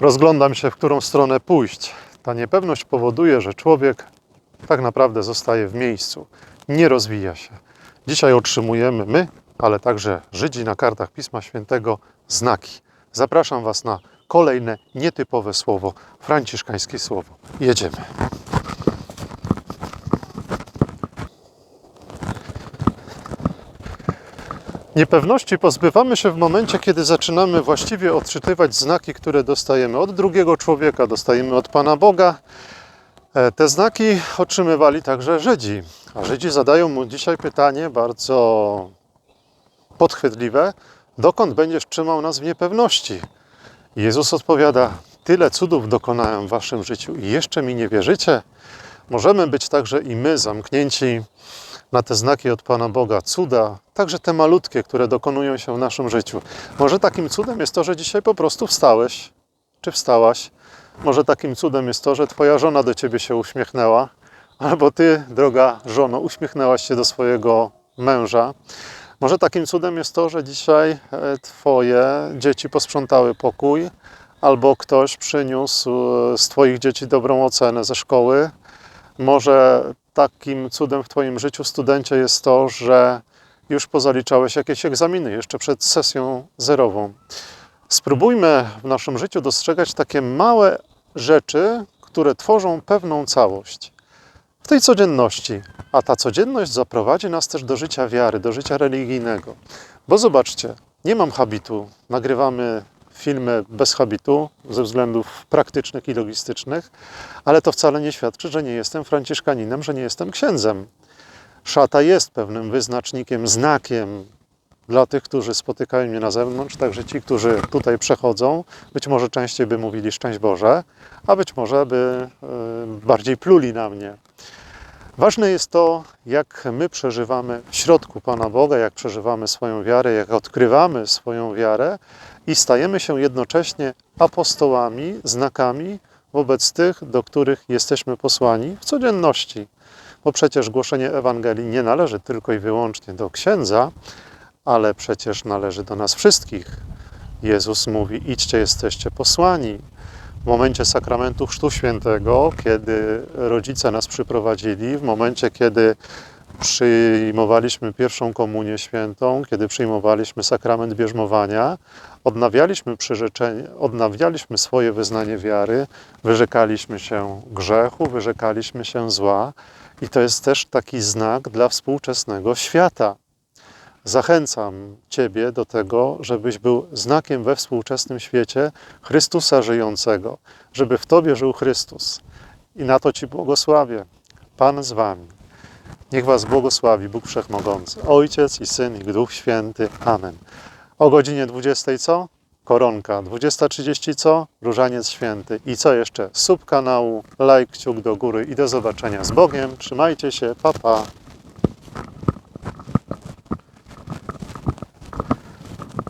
Rozglądam się, w którą stronę pójść. Ta niepewność powoduje, że człowiek tak naprawdę zostaje w miejscu, nie rozwija się. Dzisiaj otrzymujemy my, ale także Żydzi na kartach Pisma Świętego znaki. Zapraszam Was na kolejne nietypowe słowo, franciszkańskie słowo. Jedziemy. Niepewności pozbywamy się w momencie, kiedy zaczynamy właściwie odczytywać znaki, które dostajemy od drugiego człowieka, dostajemy od Pana Boga. E, Te znaki otrzymywali także Żydzi. A Żydzi zadają mu dzisiaj pytanie bardzo podchwytliwe: dokąd będziesz trzymał nas w niepewności? Jezus odpowiada: Tyle cudów dokonałem w waszym życiu i jeszcze mi nie wierzycie? Możemy być także i my zamknięci na te znaki od Pana Boga, cuda, także te malutkie, które dokonują się w naszym życiu. Może takim cudem jest to, że dzisiaj po prostu wstałeś, czy wstałaś. Może takim cudem jest to, że Twoja żona do Ciebie się uśmiechnęła, albo Ty, droga żono, uśmiechnęłaś się do swojego męża. Może takim cudem jest to, że dzisiaj e, Twoje dzieci posprzątały pokój, albo ktoś przyniósł e, z Twoich dzieci dobrą ocenę ze szkoły. Może takim cudem w Twoim życiu, studencie, jest to, że już pozaliczałeś jakieś egzaminy jeszcze przed sesją zerową. Spróbujmy w naszym życiu dostrzegać takie małe rzeczy, które tworzą pewną całość w tej codzienności. A ta codzienność zaprowadzi nas też do życia wiary, do życia religijnego. Bo zobaczcie, nie mam habitu, nagrywamy filmy bez habitu ze względów praktycznych i logistycznych, ale to wcale nie świadczy, że nie jestem franciszkaninem, że nie jestem księdzem. Szata jest pewnym wyznacznikiem, znakiem dla tych, którzy spotykają mnie na zewnątrz, także ci, którzy tutaj przechodzą, być może częściej by mówili szczęść Boże, a być może by y, bardziej pluli na mnie. Ważne jest to, jak my przeżywamy w środku Pana Boga, jak przeżywamy swoją wiarę, jak odkrywamy swoją wiarę i stajemy się jednocześnie apostołami, znakami wobec tych, do których jesteśmy posłani w codzienności. Bo przecież głoszenie Ewangelii nie należy tylko i wyłącznie do księdza, ale przecież należy do nas wszystkich. Jezus mówi: idźcie, jesteście posłani. W momencie sakramentu Chrztu Świętego, kiedy rodzice nas przyprowadzili, w momencie, kiedy przyjmowaliśmy pierwszą komunię świętą, kiedy przyjmowaliśmy sakrament bierzmowania, odnawialiśmy odnawialiśmy swoje wyznanie wiary, wyrzekaliśmy się grzechu, wyrzekaliśmy się zła i to jest też taki znak dla współczesnego świata. Zachęcam Ciebie do tego, żebyś był znakiem we współczesnym świecie Chrystusa żyjącego, żeby w Tobie żył Chrystus. I na to Ci błogosławię. Pan z Wami. Niech Was błogosławi Bóg Wszechmogący, Ojciec i Syn i Duch Święty. Amen. O godzinie 20 co? Koronka. 20.30 co? Różaniec Święty. I co jeszcze? Sub kanału, like, kciuk do góry i do zobaczenia z Bogiem. Trzymajcie się, pa pa.